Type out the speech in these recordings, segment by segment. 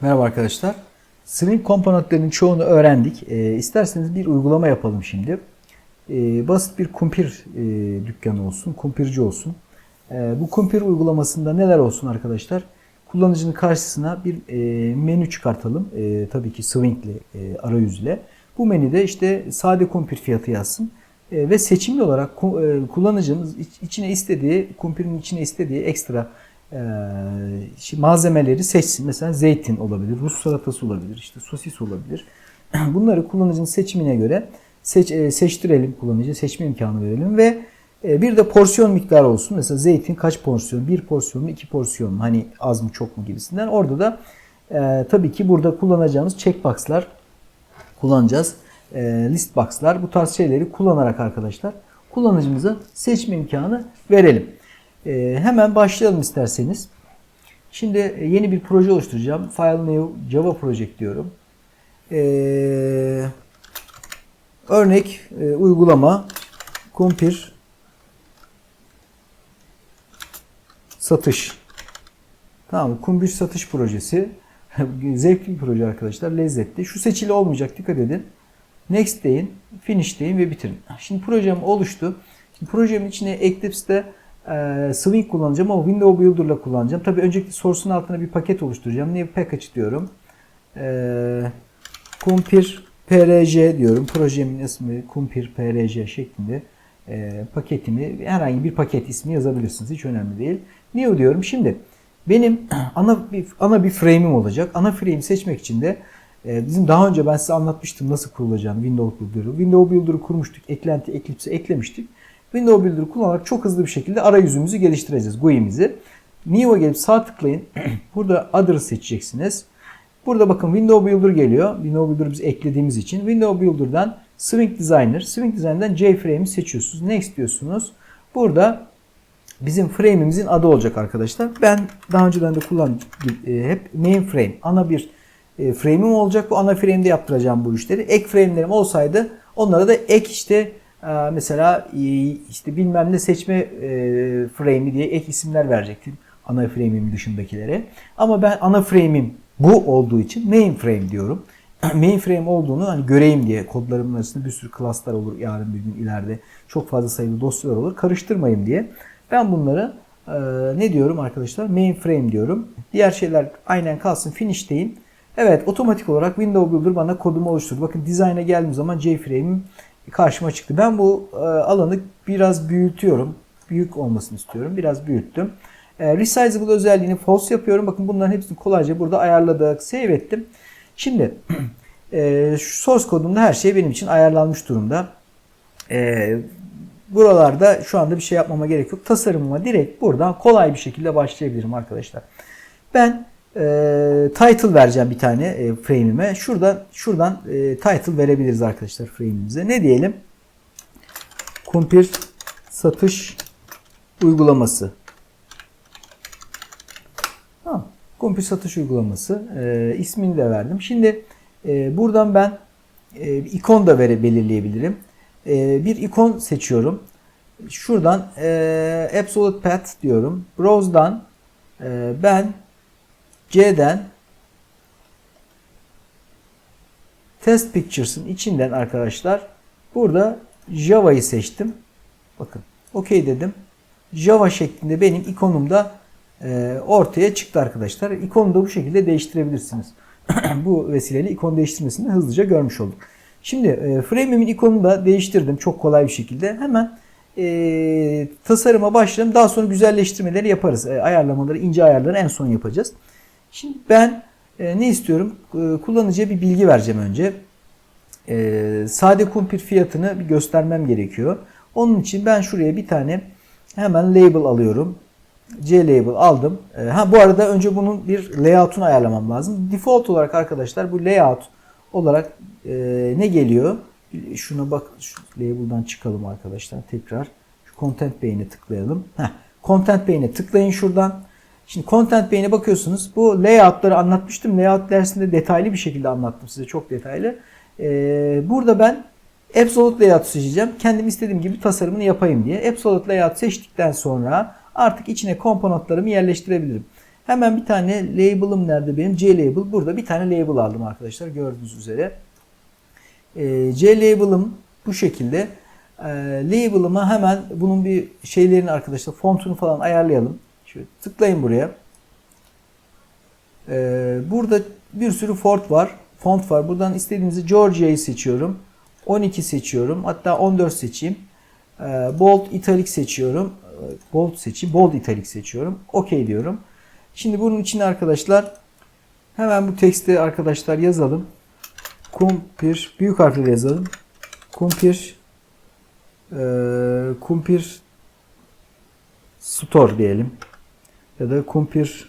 Merhaba arkadaşlar. Swing komponentlerinin çoğunu öğrendik. E, isterseniz bir uygulama yapalım şimdi. E, basit bir kumpir e, dükkanı olsun, kumpirci olsun. E, bu kumpir uygulamasında neler olsun arkadaşlar? Kullanıcının karşısına bir e, menü çıkartalım. E, tabii ki Swing'li e, arayüzle. Bu menüde işte sade kumpir fiyatı yazsın. E, ve seçimli olarak e, kullanıcının iç- içine istediği, kumpirin içine istediği ekstra e, malzemeleri seçsin. Mesela zeytin olabilir, Rus salatası olabilir, işte sosis olabilir. Bunları kullanıcının seçimine göre seç, e, seçtirelim kullanıcı, seçme imkanı verelim ve e, bir de porsiyon miktarı olsun. Mesela zeytin kaç porsiyon? Bir porsiyon mu, iki porsiyon mu? Hani az mı, çok mu gibisinden. Orada da e, tabii ki burada kullanacağımız checkbox'lar kullanacağız. E, list bu tarz şeyleri kullanarak arkadaşlar kullanıcımıza seçme imkanı verelim. E, hemen başlayalım isterseniz. Şimdi yeni bir proje oluşturacağım. File New Java Project diyorum. E, örnek e, uygulama kumpir satış. Tamam? Kumbüş satış projesi. Zevkli bir proje arkadaşlar. Lezzetli. Şu seçili olmayacak. Dikkat edin. Next deyin. Finish deyin ve bitirin. Şimdi projem oluştu. Şimdi projemin içine Eclipse'de e, Swing kullanacağım ama Window Builder'la kullanacağım. Tabii öncelikle source'un altına bir paket oluşturacağım. New Package diyorum. E, Kumpir PRJ diyorum. Projemin ismi Kumpir PRJ şeklinde e, paketimi herhangi bir paket ismi yazabilirsiniz. Hiç önemli değil. New diyorum. Şimdi benim ana bir ana bir frame'im olacak. Ana frame'i seçmek için de e, bizim daha önce ben size anlatmıştım nasıl kurulacağını Windows Builder'ı. Windows Builder'ı kurmuştuk. Eklenti Eclipse'e eklemiştik. Windows Builder'ı kullanarak çok hızlı bir şekilde arayüzümüzü geliştireceğiz. GUI'mizi. New'a gelip sağ tıklayın. Burada Other'ı seçeceksiniz. Burada bakın Windows Builder geliyor. Windows Builder'ı biz eklediğimiz için. Windows Builder'dan Swing Designer, Swing Designer'dan JFrame'i seçiyorsunuz. Next diyorsunuz. Burada bizim frame'imizin adı olacak arkadaşlar. Ben daha önceden de kullandım e, hep mainframe. Ana bir e, frame'im olacak. Bu ana frame'de yaptıracağım bu işleri. Ek frame'lerim olsaydı onlara da ek işte mesela e, işte bilmem ne seçme e, frame'i diye ek isimler verecektim. Ana frame'im dışındakilere. Ama ben ana frame'im bu olduğu için mainframe diyorum. mainframe olduğunu hani göreyim diye kodlarımın arasında bir sürü klaslar olur yarın bir gün ileride çok fazla sayılı dosyalar olur karıştırmayayım diye ben bunları e, ne diyorum arkadaşlar mainframe diyorum diğer şeyler aynen kalsın finish deyin evet otomatik olarak Windows Builder bana kodumu oluşturdu bakın design'a geldiğim zaman JFrame'im karşıma çıktı ben bu e, alanı biraz büyütüyorum büyük olmasını istiyorum biraz büyüttüm e, resizable özelliğini false yapıyorum bakın bunların hepsini kolayca burada ayarladık save ettim Şimdi e, şu source kodumda her şey benim için ayarlanmış durumda. E, buralarda şu anda bir şey yapmama gerek yok. Tasarımıma direkt buradan kolay bir şekilde başlayabilirim arkadaşlar. Ben e, title vereceğim bir tane e, frame'ime. Şuradan şuradan e, title verebiliriz arkadaşlar frame'imize. Ne diyelim? Kumpir satış uygulaması. Tamam. Kumpir satış uygulaması. E, ismini de verdim. Şimdi e, buradan ben e, ikon da vere belirleyebilirim. E, bir ikon seçiyorum. Şuradan e, Absolute Path diyorum. Browse'dan e, ben C'den Test Pictures'ın içinden arkadaşlar burada Java'yı seçtim. Bakın OK dedim. Java şeklinde benim ikonumda e, ortaya çıktı arkadaşlar. İkonu da bu şekilde değiştirebilirsiniz. bu vesileyle ikon değiştirmesini hızlıca görmüş olduk. Şimdi e, frame'imin ikonunu da değiştirdim çok kolay bir şekilde. Hemen e, tasarıma başlayalım. Daha sonra güzelleştirmeleri yaparız. E, ayarlamaları, ince ayarları en son yapacağız. Şimdi ben e, ne istiyorum? E, kullanıcıya bir bilgi vereceğim önce. E, sade kumpir fiyatını bir göstermem gerekiyor. Onun için ben şuraya bir tane hemen label alıyorum. C label aldım. E, ha bu arada önce bunun bir layout'unu ayarlamam lazım. Default olarak arkadaşlar bu layout olarak e, ne geliyor? Şuna bak şu label'dan çıkalım arkadaşlar tekrar. Şu content beyine tıklayalım. Heh, content beyine tıklayın şuradan. Şimdi content beyine bakıyorsunuz. Bu layout'ları anlatmıştım. Layout dersinde detaylı bir şekilde anlattım size çok detaylı. E, burada ben Absolute Layout seçeceğim. Kendim istediğim gibi tasarımını yapayım diye. Absolute Layout seçtikten sonra artık içine komponentlerimi yerleştirebilirim. Hemen bir tane label'ım nerede benim? C label. Burada bir tane label aldım arkadaşlar gördüğünüz üzere. Ee, C label'ım bu şekilde. Ee, label'ıma hemen bunun bir şeylerini arkadaşlar fontunu falan ayarlayalım. Şöyle tıklayın buraya. Ee, burada bir sürü font var. Font var. Buradan istediğinizi Georgia'yı seçiyorum. 12 seçiyorum. Hatta 14 seçeyim. Ee, bold italic seçiyorum. Ee, Bold seçeyim. Bold italic seçiyorum. OK diyorum. Şimdi bunun için arkadaşlar hemen bu teksti arkadaşlar yazalım. Kumpir büyük harfle yazalım. Kumpir e, kumpir store diyelim. Ya da kumpir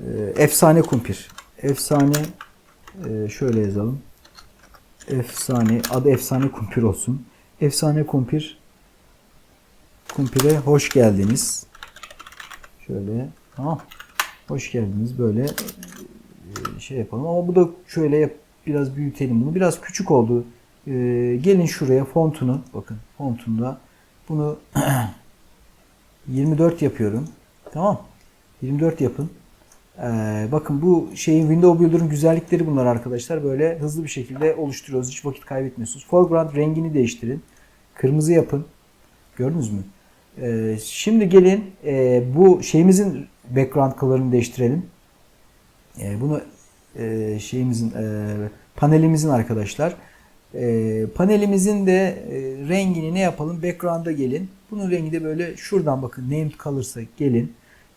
e, efsane kumpir. Efsane e, şöyle yazalım. Efsane adı efsane kumpir olsun. Efsane kumpir kumpire hoş geldiniz. Şöyle tamam. Hoş geldiniz böyle e, şey yapalım ama bu da şöyle yap, biraz büyütelim bunu. Biraz küçük oldu. E, gelin şuraya fontunu bakın fontunda bunu 24 yapıyorum. Tamam. 24 yapın. Ee, bakın bu şeyin Windows Builder'ın güzellikleri bunlar arkadaşlar. Böyle hızlı bir şekilde oluşturuyoruz. Hiç vakit kaybetmiyorsunuz. Foreground rengini değiştirin. Kırmızı yapın. Gördünüz mü? Ee, şimdi gelin e, bu şeyimizin background color'ını değiştirelim. E, bunu e, şeyimizin e, panelimizin arkadaşlar. E, panelimizin de e, rengini ne yapalım? Background'a gelin. Bunun rengi de böyle şuradan bakın named color'sa gelin.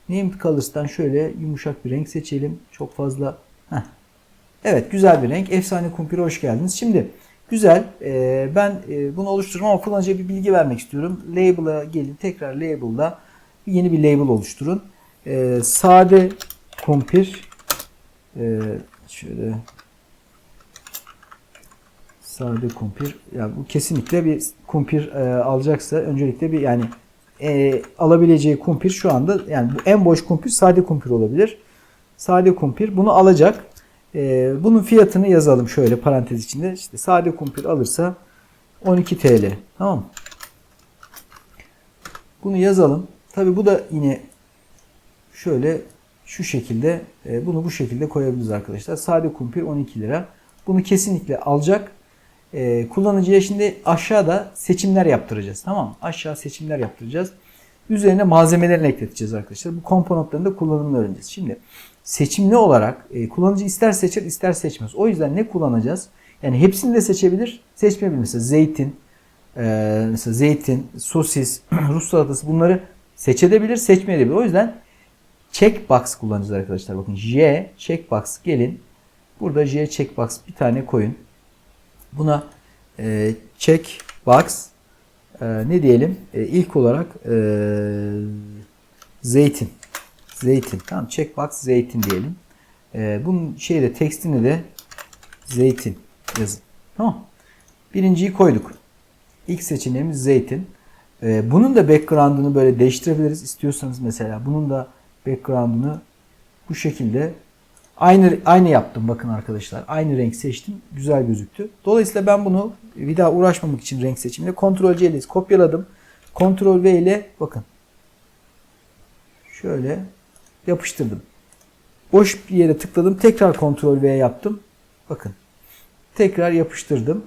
Named Colors'tan şöyle yumuşak bir renk seçelim. Çok fazla. Heh. Evet güzel bir renk. Efsane kumpire hoş geldiniz. Şimdi güzel. Ee, ben e, bunu oluştururum ama kullanıcıya bir bilgi vermek istiyorum. Label'a gelin. Tekrar label'da yeni bir label oluşturun. Ee, sade kumpir ee, şöyle sade kumpir. Yani bu kesinlikle bir kumpir e, alacaksa öncelikle bir yani e, alabileceği kumpir şu anda yani bu en boş kumpir sade kumpir olabilir. Sade kumpir bunu alacak. E, bunun fiyatını yazalım şöyle parantez içinde. İşte sade kumpir alırsa 12 TL. Tamam? Bunu yazalım. Tabi bu da yine şöyle şu şekilde e, bunu bu şekilde koyabiliriz arkadaşlar. Sade kumpir 12 lira. Bunu kesinlikle alacak. E, kullanıcıya şimdi aşağıda seçimler yaptıracağız. Tamam mı? Aşağı seçimler yaptıracağız. Üzerine malzemelerini ekleteceğiz arkadaşlar. Bu komponentlerin de kullanımını öğreneceğiz. Şimdi seçimli olarak e, kullanıcı ister seçer ister seçmez. O yüzden ne kullanacağız? Yani hepsini de seçebilir, seçmeyebilir. Mesela zeytin, e, mesela zeytin, sosis, Rus salatası bunları seçebilir, seçmeyebilir. O yüzden checkbox kullanacağız arkadaşlar. Bakın J checkbox gelin. Burada J checkbox bir tane koyun. Buna e, checkbox e, ne diyelim? E, ilk olarak e, zeytin. Zeytin. Tamam checkbox zeytin diyelim. E, bunun şeyde tekstini de zeytin yazın. Tamam. Birinciyi koyduk. İlk seçeneğimiz zeytin. E, bunun da background'ını böyle değiştirebiliriz. istiyorsanız mesela bunun da background'ını bu şekilde Aynı aynı yaptım bakın arkadaşlar. Aynı renk seçtim. Güzel gözüktü. Dolayısıyla ben bunu bir daha uğraşmamak için renk seçimle Ctrl C ile kopyaladım. Ctrl V ile bakın. Şöyle yapıştırdım. Boş bir yere tıkladım. Tekrar Ctrl V yaptım. Bakın. Tekrar yapıştırdım.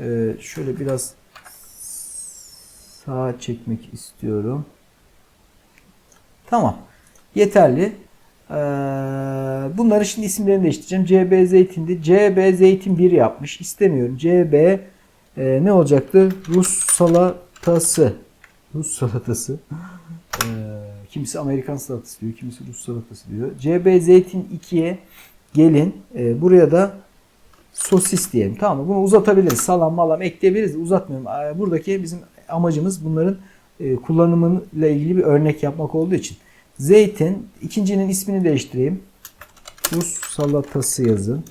Ee, şöyle biraz sağa çekmek istiyorum. Tamam. Yeterli. Ee, bunları şimdi isimlerini değiştireceğim. CB Zeytin'di. CB Zeytin 1 yapmış. İstemiyorum. CB e, ne olacaktı? Rus salatası. Rus salatası. Ee, kimisi Amerikan salatası diyor. Kimisi Rus salatası diyor. CB Zeytin 2'ye gelin. Ee, buraya da sosis diyelim. Tamam mı? Bunu uzatabiliriz. Salam malam ekleyebiliriz. Uzatmıyorum. Buradaki bizim amacımız bunların e, kullanımıyla ilgili bir örnek yapmak olduğu için. Zeytin. ikincinin ismini değiştireyim. Rus salatası yazın.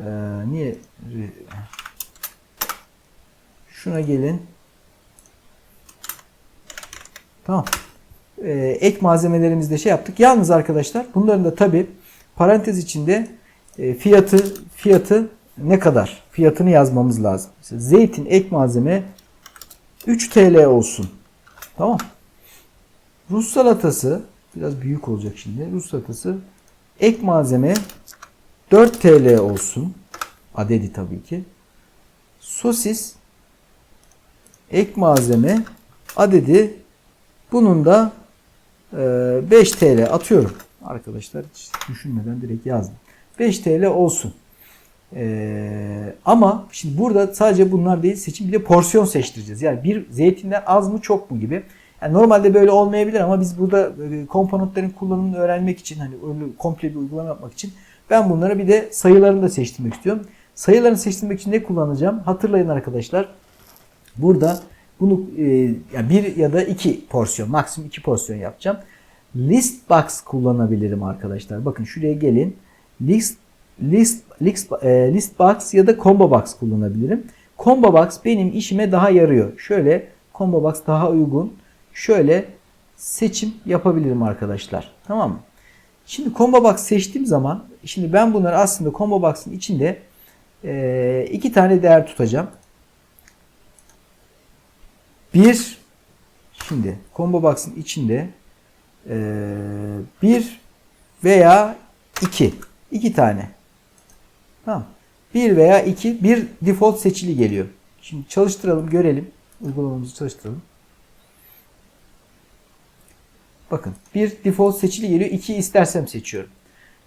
Ee, niye? Şuna gelin. Tamam. Ee, ek malzemelerimizde şey yaptık. Yalnız arkadaşlar bunların da tabi parantez içinde e, fiyatı fiyatı ne kadar? Fiyatını yazmamız lazım. Mesela zeytin ek malzeme 3 TL olsun. Tamam. Rus salatası biraz büyük olacak şimdi. Rus salatası ek malzeme 4 TL olsun. Adedi tabii ki. Sosis ek malzeme adedi bunun da e, 5 TL atıyorum. Arkadaşlar hiç düşünmeden direkt yazdım. 5 TL olsun. E, ama şimdi burada sadece bunlar değil seçim bir de porsiyon seçtireceğiz. Yani bir zeytinden az mı çok mu gibi. Yani normalde böyle olmayabilir ama biz burada e, komponentlerin kullanımını öğrenmek için hani öyle komple bir uygulama yapmak için ben bunlara bir de sayılarını da seçtirmek istiyorum. Sayılarını seçtirmek için ne kullanacağım? Hatırlayın arkadaşlar. Burada bunu e, yani bir ya da iki porsiyon, maksimum iki porsiyon yapacağım. List box kullanabilirim arkadaşlar. Bakın şuraya gelin. List list list, e, list box ya da combo box kullanabilirim. Combo box benim işime daha yarıyor. Şöyle combo box daha uygun. Şöyle seçim yapabilirim arkadaşlar. Tamam mı? Şimdi combo box seçtiğim zaman şimdi ben bunları aslında combo box'ın içinde e, iki tane değer tutacağım. Bir şimdi combo box'ın içinde e, bir veya iki iki tane tamam bir veya iki bir default seçili geliyor. Şimdi çalıştıralım görelim uygulamamızı çalıştıralım. Bakın bir default seçili geliyor. 2 istersem seçiyorum.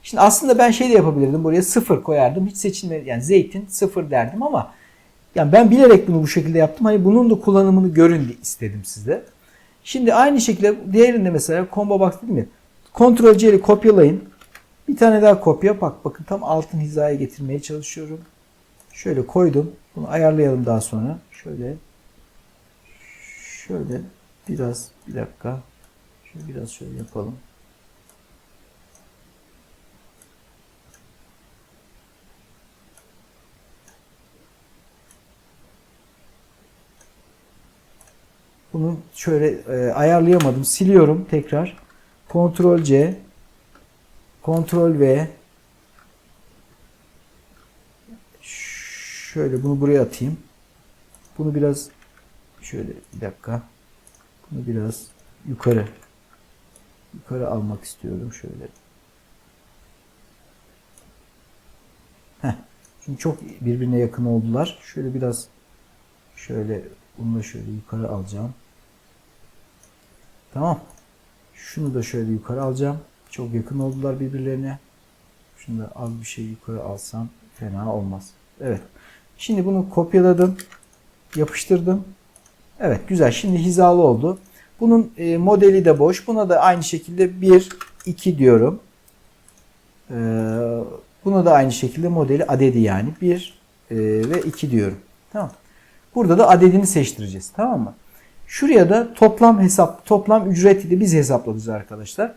Şimdi aslında ben şey de yapabilirdim. Buraya 0 koyardım. Hiç seçilme yani zeytin 0 derdim ama yani ben bilerek bunu bu şekilde yaptım. Hani bunun da kullanımını görün istedim size. Şimdi aynı şekilde diğerinde mesela combo box dedim ya. Ctrl C ile kopyalayın. Bir tane daha kopya. Bak bakın tam altın hizaya getirmeye çalışıyorum. Şöyle koydum. Bunu ayarlayalım daha sonra. Şöyle şöyle biraz bir dakika Şöyle biraz şöyle yapalım. Bunu şöyle e, ayarlayamadım. Siliyorum tekrar. Ctrl C Ctrl V Şöyle bunu buraya atayım. Bunu biraz şöyle bir dakika. Bunu biraz yukarı yukarı almak istiyorum şöyle. Heh. Şimdi çok birbirine yakın oldular. Şöyle biraz şöyle bunu da şöyle yukarı alacağım. Tamam. Şunu da şöyle yukarı alacağım. Çok yakın oldular birbirlerine. Şunu da az bir şey yukarı alsam fena olmaz. Evet. Şimdi bunu kopyaladım. Yapıştırdım. Evet güzel. Şimdi hizalı oldu. Bunun e, modeli de boş. Buna da aynı şekilde 1, 2 diyorum. E, buna da aynı şekilde modeli adedi yani. 1 e, ve 2 diyorum. Tamam. Burada da adedini seçtireceğiz. Tamam mı? Şuraya da toplam hesap, toplam ücreti de biz hesapladığız arkadaşlar.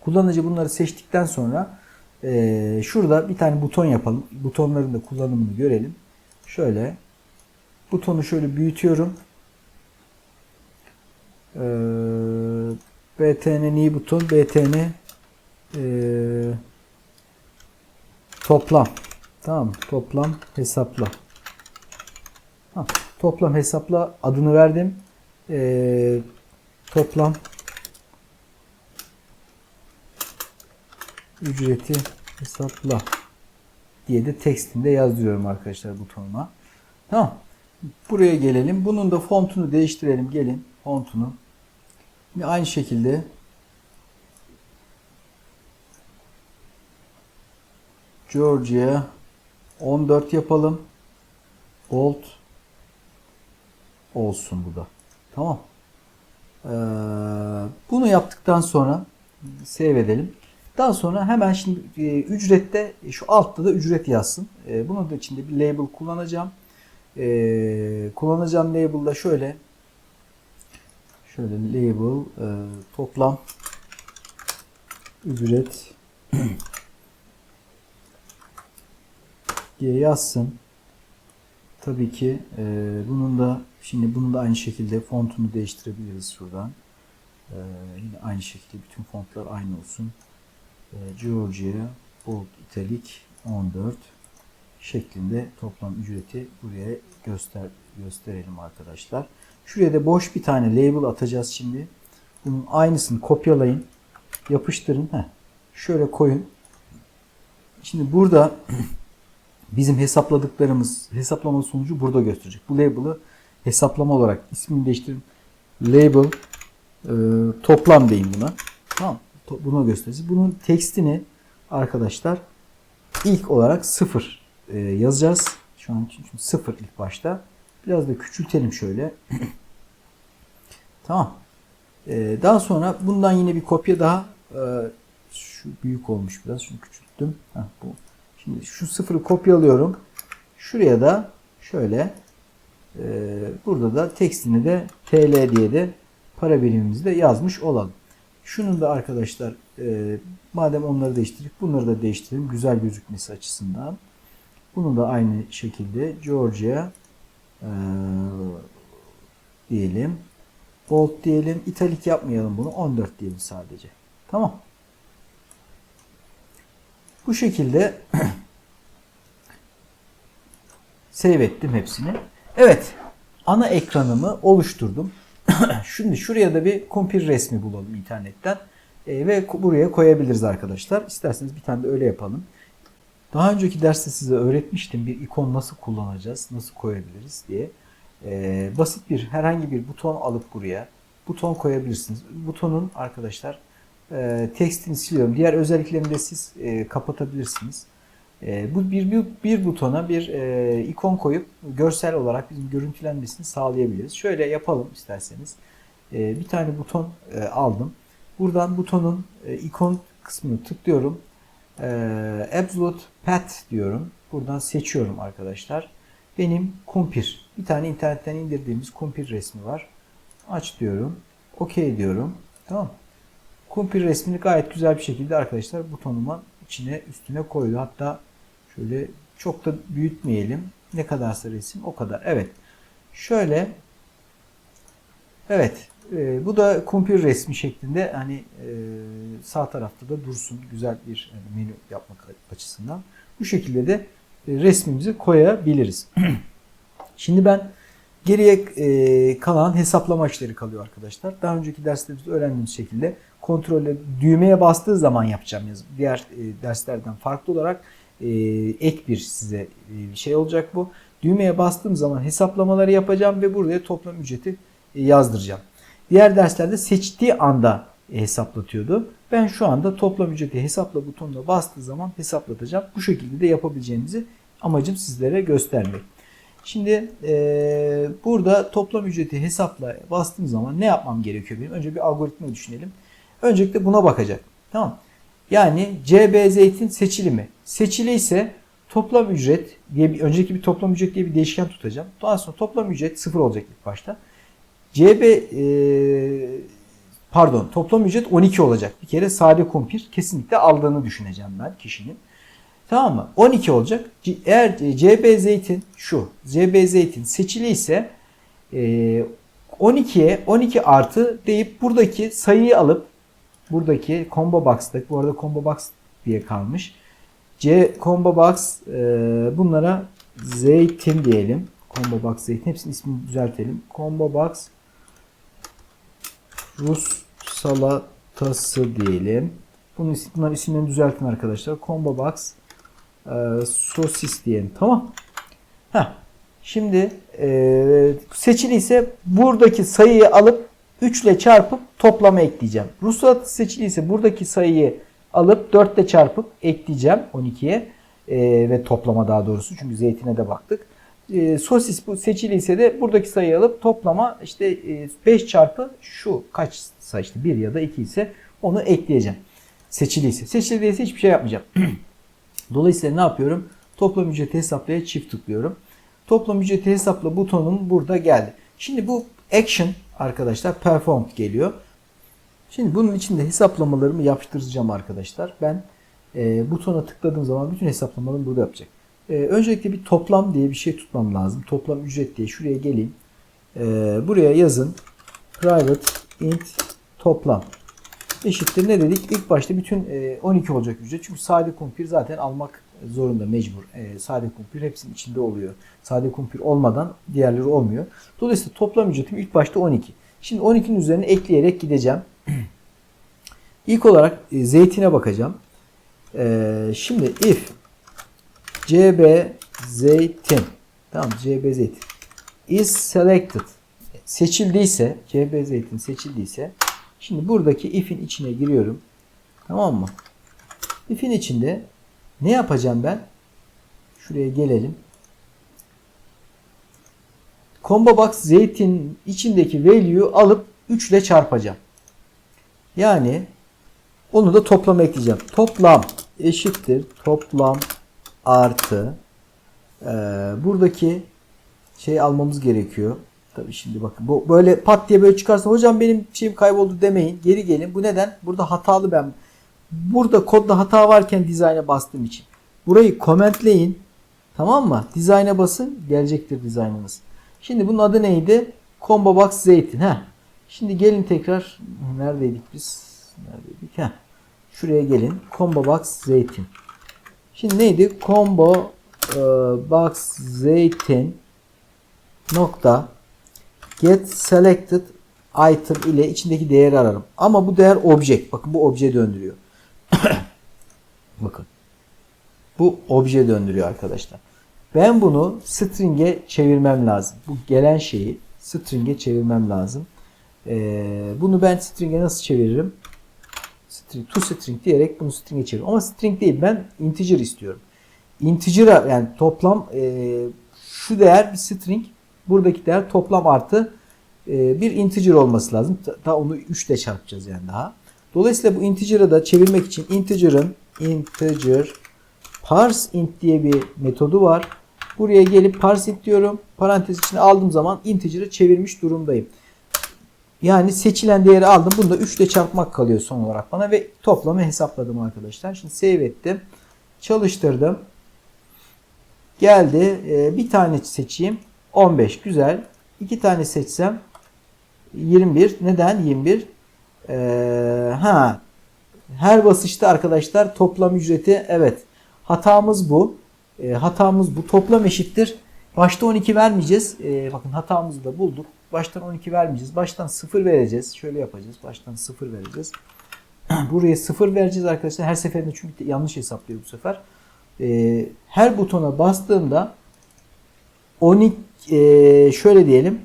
Kullanıcı bunları seçtikten sonra e, şurada bir tane buton yapalım. Butonların da kullanımını görelim. Şöyle butonu şöyle büyütüyorum. Ee, BTN new buton BTN e, toplam tamam toplam hesapla ha, toplam hesapla adını verdim e, toplam ücreti hesapla diye de tekstinde yazıyorum arkadaşlar butonuma. Tamam. Buraya gelelim. Bunun da fontunu değiştirelim. Gelin fontunu. Yine aynı şekilde Georgia 14 yapalım. Bold olsun bu da. Tamam. Ee, bunu yaptıktan sonra save edelim. Daha sonra hemen şimdi e, ücrette şu altta da ücret yazsın. E, bunun da içinde bir label kullanacağım. E, kullanacağım label'da şöyle Şöyle label e, toplam ücret diye yazsın. Tabii ki e, bunun da şimdi bunun da aynı şekilde fontunu değiştirebiliriz şuradan. E, yine aynı şekilde bütün fontlar aynı olsun. E, Georgia Bold Italic 14 şeklinde toplam ücreti buraya göster gösterelim arkadaşlar. Şuraya da boş bir tane label atacağız şimdi. Bunun aynısını kopyalayın. Yapıştırın. Heh. Şöyle koyun. Şimdi burada bizim hesapladıklarımız hesaplama sonucu burada gösterecek. Bu label'ı hesaplama olarak ismini değiştirin. Label e, toplam deyin buna. Tamam. Buna gösterecek. Bunun tekstini arkadaşlar ilk olarak sıfır e, yazacağız. Şu an için sıfır ilk başta. Biraz da küçültelim şöyle. tamam. E, daha sonra bundan yine bir kopya daha e, şu büyük olmuş biraz. Şunu küçülttüm. Heh, bu. Şimdi şu sıfırı kopyalıyorum. Şuraya da şöyle e, burada da tekstini de TL diye de para birimimizi de yazmış olalım. Şunun da arkadaşlar e, madem onları değiştirdik bunları da değiştirelim güzel gözükmesi açısından. Bunu da aynı şekilde Georgia e, diyelim. Bold diyelim. İtalik yapmayalım bunu. 14 diyelim sadece. Tamam. Bu şekilde save ettim hepsini. Evet. Ana ekranımı oluşturdum. Şimdi şuraya da bir kumpir resmi bulalım internetten. E, ve buraya koyabiliriz arkadaşlar. İsterseniz bir tane de öyle yapalım. Daha önceki derste size öğretmiştim bir ikon nasıl kullanacağız, nasıl koyabiliriz diye. E, basit bir herhangi bir buton alıp buraya buton koyabilirsiniz. Butonun arkadaşlar e, tekstini siliyorum. Diğer özelliklerini de siz e, kapatabilirsiniz. E, bu bir, bir, bir butona bir e, ikon koyup görsel olarak bizim görüntülenmesini sağlayabiliriz. Şöyle yapalım isterseniz. E, bir tane buton e, aldım. Buradan butonun e, ikon kısmını tıklıyorum. E, Absolute Path diyorum. Buradan seçiyorum arkadaşlar. Benim kumpir. Bir tane internetten indirdiğimiz kumpir resmi var. Aç diyorum. OK diyorum. Tamam. Kumpir resmini gayet güzel bir şekilde arkadaşlar butonumun içine üstüne koydu. Hatta şöyle çok da büyütmeyelim. Ne kadarsa resim o kadar. Evet. Şöyle Evet. E, bu da kumpir resmi şeklinde hani e, sağ tarafta da dursun güzel bir yani menü yapmak açısından. Bu şekilde de e, resmimizi koyabiliriz. Şimdi ben geriye e, kalan hesaplama işleri kalıyor arkadaşlar. Daha önceki derslerimizde öğrendiğimiz şekilde kontrolle düğmeye bastığı zaman yapacağım yazım. Diğer e, derslerden farklı olarak e, ek bir size e, şey olacak bu. Düğmeye bastığım zaman hesaplamaları yapacağım ve buraya toplam ücreti e, yazdıracağım. Diğer derslerde seçtiği anda hesaplatıyordu. Ben şu anda toplam ücreti hesapla butonuna bastığı zaman hesaplatacağım. Bu şekilde de yapabileceğinizi amacım sizlere göstermek. Şimdi e, burada toplam ücreti hesapla bastığım zaman ne yapmam gerekiyor benim? Önce bir algoritma düşünelim. Öncelikle buna bakacak. Tamam. Yani CB zeytin seçili mi? Seçili ise toplam ücret diye bir önceki bir toplam ücret diye bir değişken tutacağım. Daha sonra toplam ücret sıfır olacak ilk başta. CB e, pardon toplam ücret 12 olacak. Bir kere sade kumpir kesinlikle aldığını düşüneceğim ben kişinin. Tamam mı? 12 olacak. Eğer CB zeytin şu CB zeytin seçili ise e, 12'ye 12 artı deyip buradaki sayıyı alıp buradaki combo box'ta bu arada combo box diye kalmış. C combo box e, bunlara zeytin diyelim. Combo box zeytin. Hepsinin ismini düzeltelim. Combo box Rus salatası diyelim. Bunların isimlerini düzeltin arkadaşlar. Combo box e, sosis diyelim. Tamam. Heh. Şimdi e, seçili buradaki sayıyı alıp 3 ile çarpıp toplama ekleyeceğim. Rus salatası seçili ise buradaki sayıyı alıp 4 ile çarpıp ekleyeceğim 12'ye e, ve toplama daha doğrusu çünkü zeytine de baktık. E, sosis bu seçili ise de buradaki sayıyı alıp toplama işte e, 5 çarpı şu kaçsa işte 1 ya da 2 ise onu ekleyeceğim. Seçili ise. Seçili değilse hiçbir şey yapmayacağım. Dolayısıyla ne yapıyorum? Toplam ücreti hesaplaya çift tıklıyorum. Toplam ücreti hesapla butonum burada geldi. Şimdi bu action arkadaşlar performed geliyor. Şimdi bunun içinde hesaplamalarımı yapıştıracağım arkadaşlar. Ben e, butona tıkladığım zaman bütün hesaplamalarımı burada yapacak. E, öncelikle bir toplam diye bir şey tutmam lazım. Toplam ücret diye şuraya geleyim. E, buraya yazın. Private int toplam eşittir ne dedik? İlk başta bütün e, 12 olacak ücret. Çünkü sade kumpir zaten almak zorunda mecbur. E, sade kumpir hepsinin içinde oluyor. Sade kumpir olmadan diğerleri olmuyor. Dolayısıyla toplam ücretim ilk başta 12. Şimdi 12'nin üzerine ekleyerek gideceğim. İlk olarak e, zeytine bakacağım. Şimdi if cb zeytin tamam cb zeytin is selected seçildiyse cb zeytin seçildiyse şimdi buradaki if'in içine giriyorum. Tamam mı? If'in içinde ne yapacağım ben? Şuraya gelelim. Combo box zeytin içindeki value'yu alıp 3 ile çarpacağım. Yani onu da toplam ekleyeceğim. Toplam eşittir. Toplam artı e, buradaki şey almamız gerekiyor. Tabii şimdi bakın bu böyle pat diye böyle çıkarsa hocam benim şeyim kayboldu demeyin. Geri gelin. Bu neden? Burada hatalı ben. Burada kodda hata varken dizayna bastığım için. Burayı komentleyin. Tamam mı? Dizayna basın. Gelecektir dizaynınız. Şimdi bunun adı neydi? Combo Box Zeytin. Heh. Şimdi gelin tekrar. Neredeydik biz? Neredeydik? Heh. Şuraya gelin. Combo Box Zeytin. Şimdi neydi? Combo e, Box Zeytin nokta get selected item ile içindeki değeri ararım. Ama bu değer object. Bakın bu obje döndürüyor. Bakın. Bu obje döndürüyor arkadaşlar. Ben bunu string'e çevirmem lazım. Bu gelen şeyi string'e çevirmem lazım. Ee, bunu ben string'e nasıl çeviririm? String, to string diyerek bunu string'e çeviririm. Ama string değil ben integer istiyorum. Integer'a yani toplam e, şu değer bir string. Buradaki değer toplam artı e, bir integer olması lazım. Daha onu 3 ile çarpacağız yani daha. Dolayısıyla bu integer'ı da çevirmek için integer'ın integer parse int diye bir metodu var. Buraya gelip parse int diyorum. Parantez içine aldığım zaman integer'ı çevirmiş durumdayım. Yani seçilen değeri aldım. Bunu da 3 ile çarpmak kalıyor son olarak bana ve toplamı hesapladım arkadaşlar. Şimdi save ettim. Çalıştırdım. Geldi. Ee, bir tane seçeyim. 15 güzel. İki tane seçsem 21. Neden 21? Ee, ha her basışta arkadaşlar toplam ücreti evet hatamız bu. E, hatamız bu. Toplam eşittir. Başta 12 vermeyeceğiz. E, bakın hatamızı da bulduk. Baştan 12 vermeyeceğiz. Baştan 0 vereceğiz. Şöyle yapacağız. Baştan 0 vereceğiz. Buraya 0 vereceğiz arkadaşlar. Her seferinde çünkü yanlış hesaplıyor bu sefer. E, her butona bastığımda 12 e, şöyle diyelim.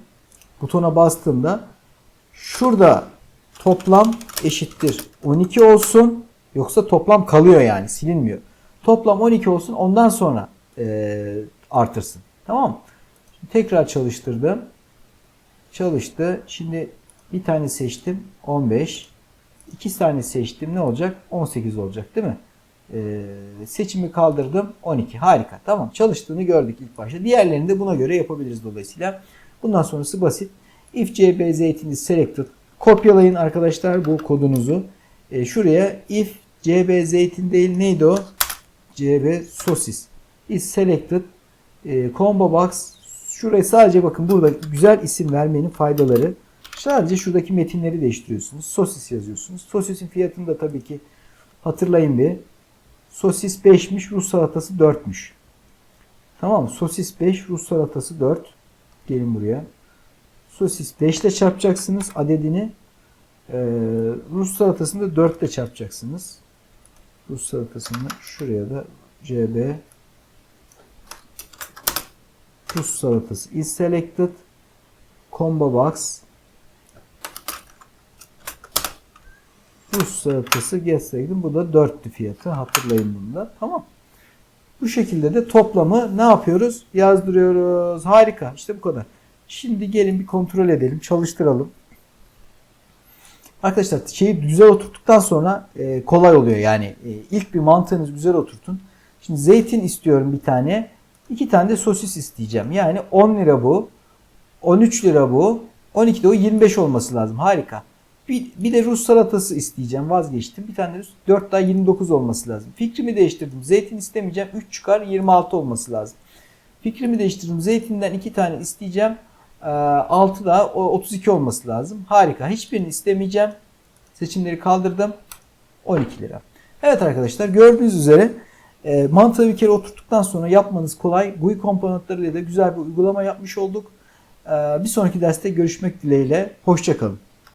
Butona bastığımda şurada toplam eşittir 12 olsun. Yoksa toplam kalıyor yani silinmiyor. Toplam 12 olsun ondan sonra e, artırsın. Tamam mı? Tekrar çalıştırdım. Çalıştı. Şimdi bir tane seçtim 15. İki tane seçtim ne olacak? 18 olacak değil mi? Ee, seçimi kaldırdım 12. Harika. Tamam. Çalıştığını gördük ilk başta. Diğerlerini de buna göre yapabiliriz dolayısıyla. Bundan sonrası basit. If cb zeytin is selected. Kopyalayın arkadaşlar bu kodunuzu. Ee, şuraya if cb zeytin değil neydi o? cb sosis is selected. Ee, combo box şuraya sadece bakın burada güzel isim vermenin faydaları. Sadece şuradaki metinleri değiştiriyorsunuz. Sosis yazıyorsunuz. Sosisin fiyatını da tabii ki hatırlayın bir. Sosis 5'miş, Rus salatası 4'müş. Tamam? Sosis 5, Rus salatası 4. Gelin buraya. Sosis 5 ile çarpacaksınız adedini. Ee, Rus salatasını da 4 ile çarpacaksınız. Rus salatasını şuraya da CB Rus salatası is selected. Combo box Rus salatası geçseydim bu da 4'tü fiyatı. Hatırlayın bunu da. Tamam. Bu şekilde de toplamı ne yapıyoruz? Yazdırıyoruz. Harika. İşte bu kadar. Şimdi gelin bir kontrol edelim. Çalıştıralım. Arkadaşlar şeyi güzel oturttuktan sonra e, kolay oluyor. Yani e, ilk bir mantığınızı güzel oturtun. Şimdi zeytin istiyorum bir tane. İki tane de sosis isteyeceğim. Yani 10 lira bu. 13 lira bu. 12 de o 25 olması lazım. Harika. Bir, bir de Rus salatası isteyeceğim. Vazgeçtim. Bir tane de 4 daha 29 olması lazım. Fikrimi değiştirdim. Zeytin istemeyeceğim. 3 çıkar 26 olması lazım. Fikrimi değiştirdim. Zeytinden 2 tane isteyeceğim. 6 daha 32 olması lazım. Harika. Hiçbirini istemeyeceğim. Seçimleri kaldırdım. 12 lira. Evet arkadaşlar gördüğünüz üzere e, mantığı bir kere oturttuktan sonra yapmanız kolay. GUI komponentlarıyla da güzel bir uygulama yapmış olduk. E, bir sonraki derste görüşmek dileğiyle. Hoşçakalın.